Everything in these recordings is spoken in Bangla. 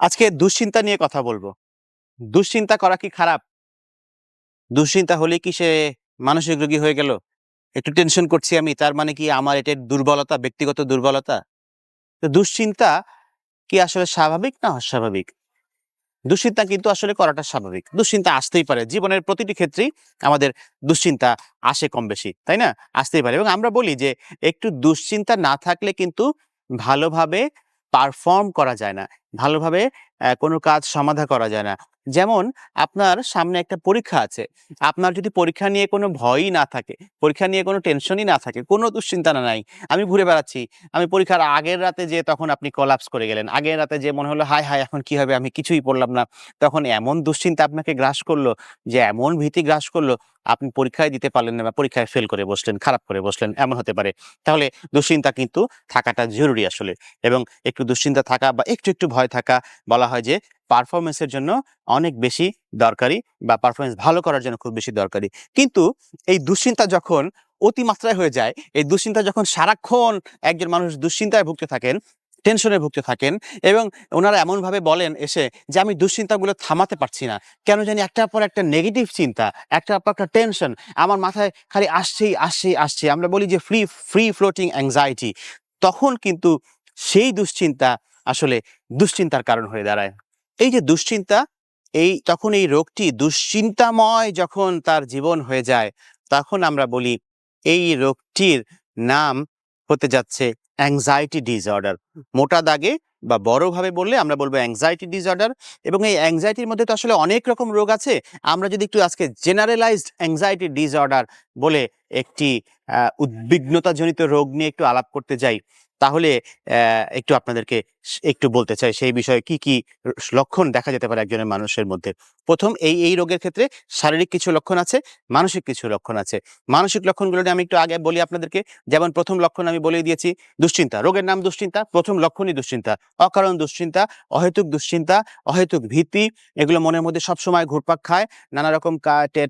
আজকে দুশ্চিন্তা নিয়ে কথা বলব। দুশ্চিন্তা করা কি খারাপ? দুশ্চিন্তা হলে কি সে মানসিক রোগী হয়ে গেল? একটু টেনশন করছি আমি, তার মানে কি আমার এটা দুর্বলতা, ব্যক্তিগত দুর্বলতা? তো দুশ্চিন্তা কি আসলে স্বাভাবিক না অস্বাভাবিক? দুশ্চিন্তা কিন্তু আসলে করাটা স্বাভাবিক। দুশ্চিন্তা আসতেই পারে। জীবনের প্রতিটি ক্ষেত্রেই আমাদের দুশ্চিন্তা আসে কম বেশি, তাই না? আসতেই পারে। এবং আমরা বলি যে একটু দুশ্চিন্তা না থাকলে কিন্তু ভালোভাবে পারফর্ম করা যায় না। ভালোভাবে কোনো কাজ সমাধা করা যায় না। যেমন আপনার সামনে একটা পরীক্ষা আছে। আপনার যদি পরীক্ষা নিয়ে কোনো ভয়ই না থাকে, পরীক্ষা নিয়ে কোনো টেনশনই না থাকে, কোনো দুশ্চিন্তা না নাই, আমি ঘুরে বেড়াচ্ছি, আমি পরীক্ষার আগের রাতে যে তখন আপনি কলাপস করে গেলেন, আগের রাতে যে মনে হলো, হায় হায়, এখন কি হবে? আমি কিছুই পড়লাম না। তখন এমন দুশ্চিন্তা আপনাকে গ্রাস করল, যে এমন ভীতি গ্রাস করল, আপনি পরীক্ষায় দিতে পারলেন না বা পরীক্ষায় ফেল করে বসলেন, খারাপ করে বসলেন, এমন হতে পারে। তাহলে দুশ্চিন্তা কিন্তু থাকাটা জরুরি আসলে। এবং একটু দুশ্চিন্তা থাকা বা একটু একটু ভয় থাকা বলা হয় যে পারফরমেন্সের জন্য অনেক বেশি দরকারি বা পারফরমেন্স ভালো করার জন্য খুব বেশি দরকারি। কিন্তু এই দুশ্চিন্তা যখন অতিমাত্রায় হয়ে যায়, এই দুশ্চিন্তা যখন সারাক্ষণ একজন মানুষ দুশ্চিন্তায় ভুগতে থাকেন টেনশনে ভুগতে থাকেন এবং ওনারা এমনভাবে বলেন এসে যে, আমি দুশ্চিন্তাগুলো থামাতে পারছি না। কেন জানি একটার পর একটা নেগেটিভ চিন্তা, একটার পর একটা টেনশন আমার মাথায় খালি আসছেই আসছেই আসছে আমরা বলি যে ফ্রি ফ্রি ফ্লোটিং অ্যাংজাইটি তখন কিন্তু সেই দুশ্চিন্তা আসলে দুশ্চিন্তার কারণ হয়ে দাঁড়ায়। এই যে দুশ্চিন্তা, এই তখন এই রোগটি দুশ্চিন্তাময় যখন তার জীবন হয়ে যায়, তখন আমরা বলি এই রোগটির নাম হতে যাচ্ছে অ্যাংজাইটি ডিসঅর্ডার মোটা দাগে বা বড়ভাবে বললে আমরা বলব অ্যাংজাইটি ডিসঅর্ডার এবং এই অ্যাংজাইটির মধ্যে তো আসলে অনেক রকম রোগ আছে। আমরা যদি একটু আজকে জেনারেলাইজড অ্যাংজাইটি ডিসঅর্ডার বলে একটি উদ্বিগ্নতাজনিত রোগ নিয়ে একটু আলাপ করতে যাই, তাহলে একটু আপনাদেরকে একটু বলতে চাই সেই বিষয়ে কি কি লক্ষণ দেখা যেতে পারে একজনের মানুষের মধ্যে? প্রথম এই এই রোগের ক্ষেত্রে শারীরিক কিছু লক্ষণ আছে, মানসিক কিছু লক্ষণ আছে। মানসিক লক্ষণগুলো আমি একটু আগে বলি আপনাদেরকে, যেমন প্রথম লক্ষণ আমি বলে দিয়েছি, দুশ্চিন্তা। রোগের নাম দুশ্চিন্তা, প্রথম লক্ষণই দুশ্চিন্তা। অকারণ দুশ্চিন্তা, অহেতুক দুশ্চিন্তা, অহেতুক ভীতি, এগুলো মনের মধ্যে সবসময় ঘুরপাক খায়। নানা রকম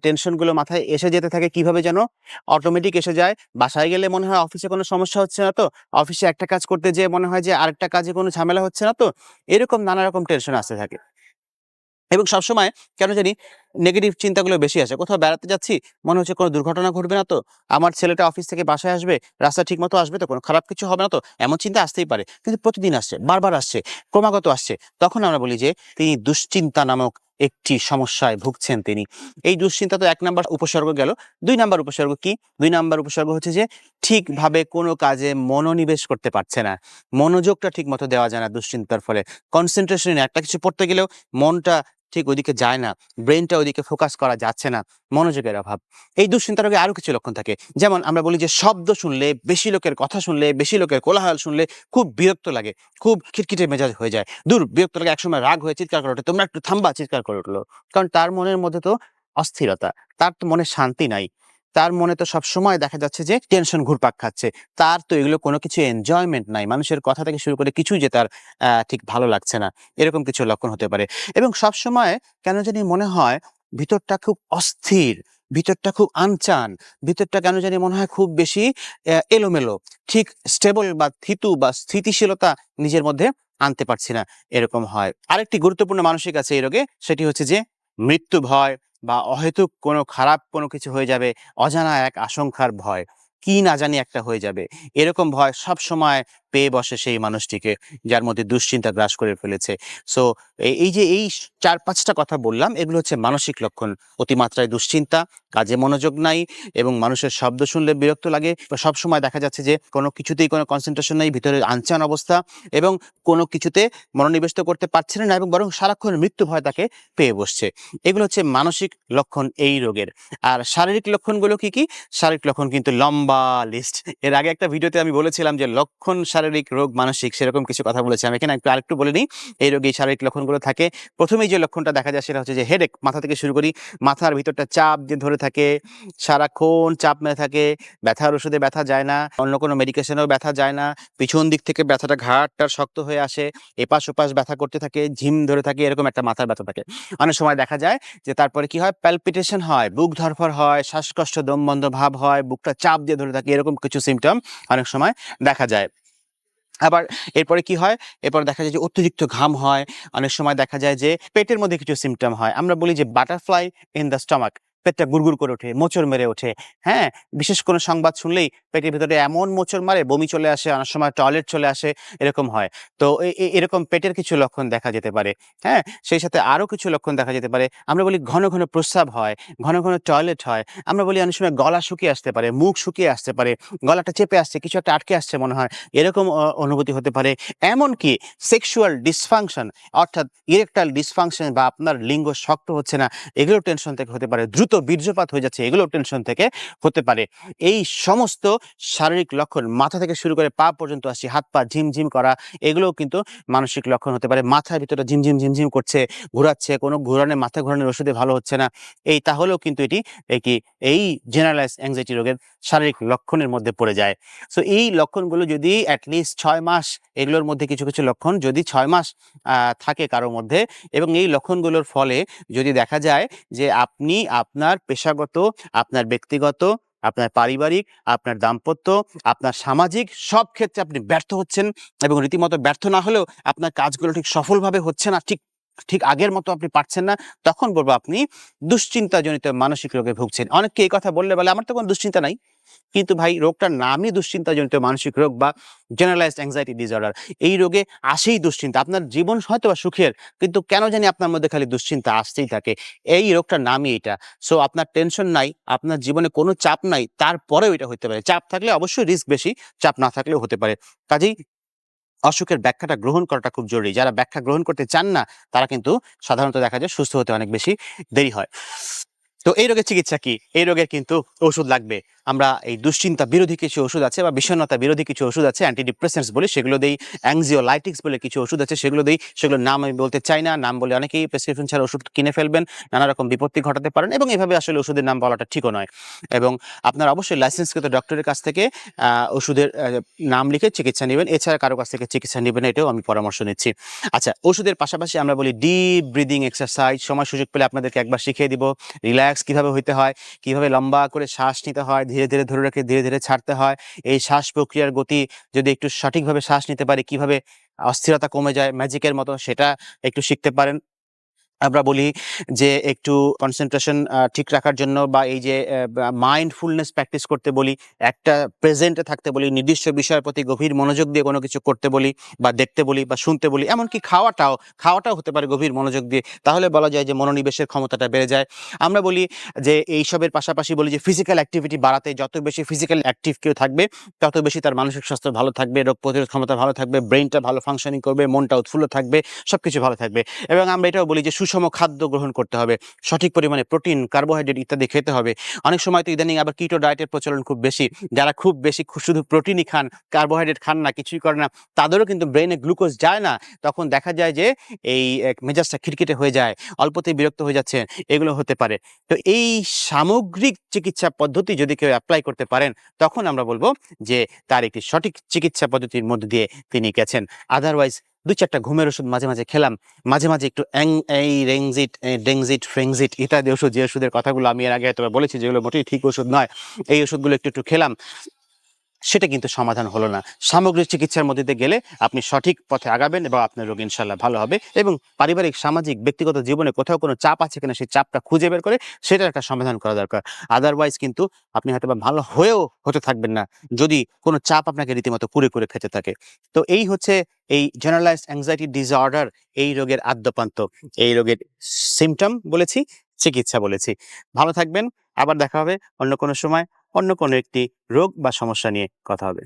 টেনশনগুলো মাথায় এসে যেতে থাকে, কীভাবে যেন? অটোমেটিক এসে যায়। বাসায় গেলে মনে হয় অফিসে কোনো সমস্যা হচ্ছে না তো? অফিসে একটা কাজ করতে যেয়ে মনে হয় যে আরেকটা কাজে কোনো ঝামেলা হচ্ছে না তো? এরকম নানা রকম টেনশন আসতে থাকে। এবং সবসময় কেন জানি নেগেটিভ চিন্তাগুলো বেশি আসে। কোথাও বেড়াতে যাচ্ছি, মনে হচ্ছে কোনো দুর্ঘটনা ঘটবে না তো? আমার ছেলেটা অফিস থেকে বাসায় আসবে, রাস্তা ঠিক মতো আসবে তো? কোনো খারাপ কিছু হবে না তো? এমন চিন্তা আসতেই পারে। কিন্তু প্রতিদিন আসছে, বারবার আসছে, ক্রমাগত আসছে। তখন আমরা বলি যে, তিনি দুশ্চিন্তা নামক একটি সমস্যায় ভুগছেন তিনি। এই দুশ্চিন্তা তো এক নাম্বার উপসর্গ গেল। দুই নাম্বার উপসর্গ কি? দুই নাম্বার উপসর্গ হচ্ছে যে, ঠিকভাবে কোনো কাজে মনোনিবেশ করতে পারছে না। মনোযোগটা ঠিক মতো দেওয়া যায় না দুশ্চিন্তার ফলে। কনসেন্ট্রেশন একটা কিছু পড়তে গেলেও মনটা ঠিক ওইদিকে যায় না। ব্রেনটা ওইদিকে ফোকাস করা যাচ্ছে না, মনোযোগের অভাব। এই দুশ্চিন্তার রোগে আরও কিছু লক্ষণ থাকে। যেমন আমরা বলি যে শব্দ শুনলে, বেশি লোকের কথা শুনলে, বেশি লোকের কোলাহল শুনলে খুব বিরক্ত লাগে, খুব খিটখিটে মেজাজ হয়ে যায়। দূর, বিরক্ত লাগে, একসময় রাগ হয়ে চিৎকার করে ওঠে, তোমরা একটু থাম্বা চিৎকার করে উঠল। কারণ তার মনের মধ্যে তো অস্থিরতা, তার তো মনে শান্তি নাই। তার মনে তো সব সময় দেখা যাচ্ছে যে টেনশন ঘুরপাক খাচ্ছে। তার তো এগুলো কোনো কিছু এনজয়মেন্ট নাই। মানুষের কথা থেকে শুরু করে কিছুই যে তার ঠিক ভালো লাগছে না। এরকম কিছু লক্ষণ হতে পারে। এবং সব সময় কেন জানি মনে হয় ভিতরটা খুব অস্থির, ভিতরটা খুব আনচান, ভিতরটা কেন জানি মনে হয় খুব বেশি এলোমেলো। ঠিক স্টেবল বা থিতু বা স্থিতিশীলতা নিজের মধ্যে আনতে পারছি না, এরকম হয়। আরেকটি গুরুত্বপূর্ণ মানসিক আছে এই রোগে, সেটি হচ্ছে যে মৃত্যু ভয় বা অহেতুক কোনো খারাপ কোনো কিছু হয়ে যাবে, অজানা এক আশঙ্কার ভয়। কি না জানি একটা হয়ে যাবে। এরকম ভয় সব সময় পেয়ে বসে সেই মানুষটিকে, যার মধ্যে দুশ্চিন্তা গ্রাস করে ফেলেছে। সো এই যে এই চার পাঁচটা কথা বললাম, এগুলো হচ্ছে মানসিক লক্ষণ। অতিমাত্রায় দুশ্চিন্তা, কাজে মনোযোগ নাই এবং মানুষের শব্দ শুনলে বিরক্ত লাগে। সব সময় দেখা যাচ্ছে যে কোনো কিছুতেই কোনো কনসেন্ট্রেশন নেই ভিতরে আনচান অবস্থা এবং কোনো কিছুতে মনোনিবেশ করতে পারছে না এবং বরং সারাক্ষণ মৃত্যু ভয় তাকে পেয়ে বসছে। এগুলো হচ্ছে মানসিক লক্ষণ এই রোগের। আর শারীরিক লক্ষণগুলো কি কি? শারীরিক লক্ষণ কিন্তু লম্বা লিস্ট এর আগে একটা ভিডিওতে আমি বলেছিলাম যে লক্ষণ শারীরিক রোগ, মানসিক সেরকম কিছু কথা বলেছি আমি। এখানে একটু আরেকটু বলে নিই, এই রোগে শারীরিক লক্ষণগুলো থাকে। প্রথমেই যে লক্ষণটা দেখা যায় সেটা হচ্ছে যে হেডেক মাথা থেকে শুরু করি, মাথার ভিতরটা চাপ যে ধরে থাকে, সারাক্ষণ চাপ মেরে থাকে, ব্যথার ওষুধে ব্যথা যায় না, অন্য কোনো মেডিকেশনেও ব্যথা যায় না, পিছন দিক থেকে ব্যথাটা ঘাটটার শক্ত হয়ে আসে, এপাশ ওপাশ ব্যথা করতে থাকে, ঝিম ধরে থাকে, এরকম একটা মাথার ব্যথা থাকে। অনেক সময় দেখা যায় যে তারপরে কি হয়? প্যালপিটেশন হয়, বুক ধরফর হয়, শ্বাসকষ্ট, দম বন্ধ ভাব হয়, বুকটা চাপ দিয়ে ধরে থাকে, এরকম কিছু সিমটম অনেক সময় দেখা যায়। আবার এরপরে কি হয়? এরপর দেখা যায় যে অতিরিক্ত ঘাম হয়। অনেক সময় দেখা যায় যে পেটের মধ্যে কিছু সিমটম হয়। আমরা বলি যে বাটারফ্লাই ইন দ্য স্টমাক পেটটা গুড়গুড় করে ওঠে, মোচড় মেরে ওঠে। হ্যাঁ? বিশেষ কোনো সংবাদ শুনলেই পেটের ভিতরে এমন মোচড় মারে, বমি চলে আসে, অনেক সময় টয়লেট চলে আসে, এরকম হয়। তো এরকম পেটের কিছু লক্ষণ দেখা যেতে পারে। হ্যাঁ? সেই সাথে আরও কিছু লক্ষণ দেখা যেতে পারে। আমরা বলি ঘন ঘন প্রস্রাব হয়, ঘন ঘন টয়লেট হয়। আমরা বলি অনেক সময় গলা শুকিয়ে আসতে পারে, মুখ শুকিয়ে আসতে পারে, গলাটা চেপে আসছে, কিছু একটা আটকে আসছে মনে হয়, এরকম অনুভূতি হতে পারে। এমনকি সেক্সুয়াল ডিসফাংশন, অর্থাৎ ইরেকটাইল ডিসফাংশন বা আপনার লিঙ্গ শক্ত হচ্ছে না, এগুলো টেনশন থেকে হতে পারে, দ্রুত বীর্যপাত হয়ে যাচ্ছে এগুলো টেনশন থেকে হতে পারে। এই সমস্ত শারীরিক লক্ষণ মাথা থেকে শুরু করে পা পর্যন্ত আসছে, হাত পা ঝিমঝিম করা, এগুলোও কিন্তু মানসিক লক্ষণ হতে পারে। মাথার ভিতরে ঝিমঝিম ঝিমঝিম করছে, ঘোরাচ্ছে, কোনো ঘোরানে মাথা ঘোরানোর ওষুধে ভালো হচ্ছে না। এই তাহলেও কিন্তু এটি কি, এই জেনারেলাইজ অ্যাংজাইটি রোগের শারীরিক লক্ষণের মধ্যে পড়ে যায়। সো এই লক্ষণগুলো যদি অ্যাটলিস্ট ছয় মাস, এগুলোর মধ্যে কিছু কিছু লক্ষণ যদি ছয় মাস থাকে কারোর মধ্যে এবং এই লক্ষণগুলোর ফলে যদি দেখা যায় যে আপনি আপনার পেশাগত, আপনার ব্যক্তিগত, আপনার পারিবারিক, আপনার দাম্পত্য, আপনার সামাজিক সব ক্ষেত্রে আপনি ব্যর্থ হচ্ছেন এবং রীতিমতো ব্যর্থ না হলেও আপনার কাজগুলো ঠিক সফলভাবে হচ্ছে না, ঠিক ঠিক আগের মতো আপনি পারছেন না, তখন বলব আপনি দুশ্চিন্তাজনিত মানসিক রোগে ভুগছেন। অনেককে এই কথা বললে বলে, আমার তো কোনো দুশ্চিন্তা নাই। কিন্তু ভাই, রোগটার নামই দুশ্চিন্তাজনিত মানসিক রোগ বা জেনারেলাইজড অ্যাংজাইটি ডিসঅর্ডার এই রোগে আসেই দুশ্চিন্তা। আপনার জীবন হয়তো বা সুখের, কিন্তু কেন জানি আপনার মধ্যে খালি দুশ্চিন্তা আসতেই থাকে। এই রোগটার নামই এটা সো আপনার টেনশন নাই, আপনার জীবনে কোনো চাপ নাই, তারপরেও এটা হতে পারে। চাপ থাকলে অবশ্যই রিস্ক বেশি, চাপ না থাকলেও হতে পারে। কাজেই অসুখের ব্যাখ্যাটা গ্রহণ করাটা খুব জরুরি। যারা ব্যাখ্যা গ্রহণ করতে চান না, তারা কিন্তু সাধারণত দেখা যায় সুস্থ হতে অনেক বেশি দেরি হয়। তো এই রোগের চিকিৎসা কি? এই রোগের কিন্তু ওষুধ লাগবে। আমরা এই দুশ্চিন্তা বিরোধী কিছু ওষুধ আছে বা বিষণ্ণতা বিরোধী কিছু ওষুধ আছে অ্যান্টি ডিপ্রেসেন্টস বলি, সেগুলো দেই। অ্যাংজিওলাইটিক্স বলে কিছু ওষুধ আছে, সেগুলো দেই। সেগুলোর নাম আমি বলতে চাই না। নাম বলে অনেকেই প্রেসক্রিপশন ছাড়া ওষুধ কিনে ফেলবেন নানা রকম বিপত্তি ঘটাতে পারেন এবং এভাবে আসলে ওষুধের নাম বলাটা ঠিকও নয়। এবং আপনার অবশ্যই লাইসেন্সকৃত ডক্টরের কাছ থেকে ওষুধের নাম লিখে চিকিৎসা নেবেন। এছাড়া কারও কাছ থেকে চিকিৎসা নেবেন, এটাও আমি পরামর্শ নিচ্ছি। আচ্ছা ওষুধের পাশাপাশি আমরা বলি ডিপ ব্রিদিং এক্সারসাইজ সময় সুযোগ পেলে আপনাদেরকে একবার শিখিয়ে দিব। রিল্যাক্স কীভাবে হইতে হয়, কীভাবে লম্বা করে শ্বাস নিতে হয়, ধীরে ধীরে ধরে রেখে ধীরে ধীরে ছাড়তে হয়, এই শ্বাস প্রক্রিয়ার গতি যদি একটু সঠিকভাবে শ্বাস নিতে পারি, কীভাবে অস্থিরতা কমে যায় ম্যাজিকের মতো সেটা একটু শিখতে পারেন। আমরা বলি যে একটু কনসেন্ট্রেশন ঠিক রাখার জন্য বা এই যে মাইন্ডফুলনেস প্র্যাকটিস করতে বলি, একটা প্রেজেন্টে থাকতে বলি, নির্দিষ্ট বিষয়ের প্রতি গভীর মনোযোগ দিয়ে কোনো কিছু করতে বলি বা দেখতে বলি বা শুনতে বলি, এমনকি খাওয়াটাও খাওয়াটাও হতে পারে গভীর মনোযোগ দিয়ে, তাহলে বলা যায় যে মনোনিবেশের ক্ষমতাটা বেড়ে যায়। আমরা বলি যে এইসবের পাশাপাশি বলি যে ফিজিক্যাল অ্যাক্টিভিটি বাড়াতে যত বেশি ফিজিক্যাল অ্যাক্টিভ কেউ থাকবে, তত বেশি তার মানসিক স্বাস্থ্য ভালো থাকবে, রোগ প্রতিরোধ ক্ষমতা ভালো থাকবে ব্রেনটা ভালো ফাংশনিং করবে, মনটা উৎফুল্ল থাকবে, সবকিছু ভালো থাকবে। এবং আমরা এটাও বলি যে সুষম খাদ্য গ্রহণ করতে হবে, সঠিক পরিমাণে প্রোটিন, কার্বোহাইড্রেট ইত্যাদি খেতে হবে। অনেক সময় তো ইদানিং আবার কিটো ডায়েটের প্রচলন খুব বেশি। যারা খুব বেশি শুধু প্রোটিনই খান, কার্বোহাইড্রেট খান না, কিছুই করে না, তাদেরও কিন্তু ব্রেনে গ্লুকোজ যায় না। তখন দেখা যায় যে এই মেজাজটা খিটখিটে হয়ে যায়, অল্পতেই বিরক্ত হয়ে যাচ্ছে এগুলো হতে পারে। তো এই সামগ্রিক চিকিৎসা পদ্ধতি যদি কেউ অ্যাপ্লাই করতে পারেন, তখন আমরা বলব যে তার একটি সঠিক চিকিৎসা পদ্ধতির মধ্যে দিয়ে তিনি গেছেন। আদারওয়াইজ দু চারটা ঘুমের ওষুধ মাঝে মাঝে খেলাম। মাঝে মাঝে একটু অ্যাং, এই রেংজিট ডেংজিট, ফ্রেংজিট ইত্যাদি ওষুধ, যে ওষুধের কথাগুলো আমি এর আগে হয়তো বলেছি, যেগুলো মোটেই ঠিক ওষুধ নয়, এই ওষুধগুলো একটু একটু খেলাম। সেটা কিন্তু সমাধান হলো না। সামগ্রিক চিকিৎসার মধ্যে গেলে আপনি সঠিক পথে আগাবেন এবং আপনার রোগ ইনশাল্লাহ ভালো হবে এবং পারিবারিক, সামাজিক, ব্যক্তিগত জীবনে কোথাও কোনো চাপ আছে কিনা সেই চাপটা খুঁজে বের করে সেটার একটা সমাধান করা দরকার। আদারওয়াইজ কিন্তু আপনি হয়তো বা ভালো হয়েও হতে থাকবেন না যদি কোনো চাপ আপনাকে রীতিমতো কুড়ে করে খেতে থাকে। তো এই হচ্ছে এই জেনারেলাইজড অ্যাংজাইটি ডিসঅর্ডার এই রোগের আদ্যপান্ত, এই রোগের সিমটম বলেছি, চিকিৎসা বলেছি। ভালো থাকবেন, আবার দেখা হবে অন্য কোনো সময়। অন্য কোনো একটি রোগ বা সমস্যা নিয়ে কথা হবে।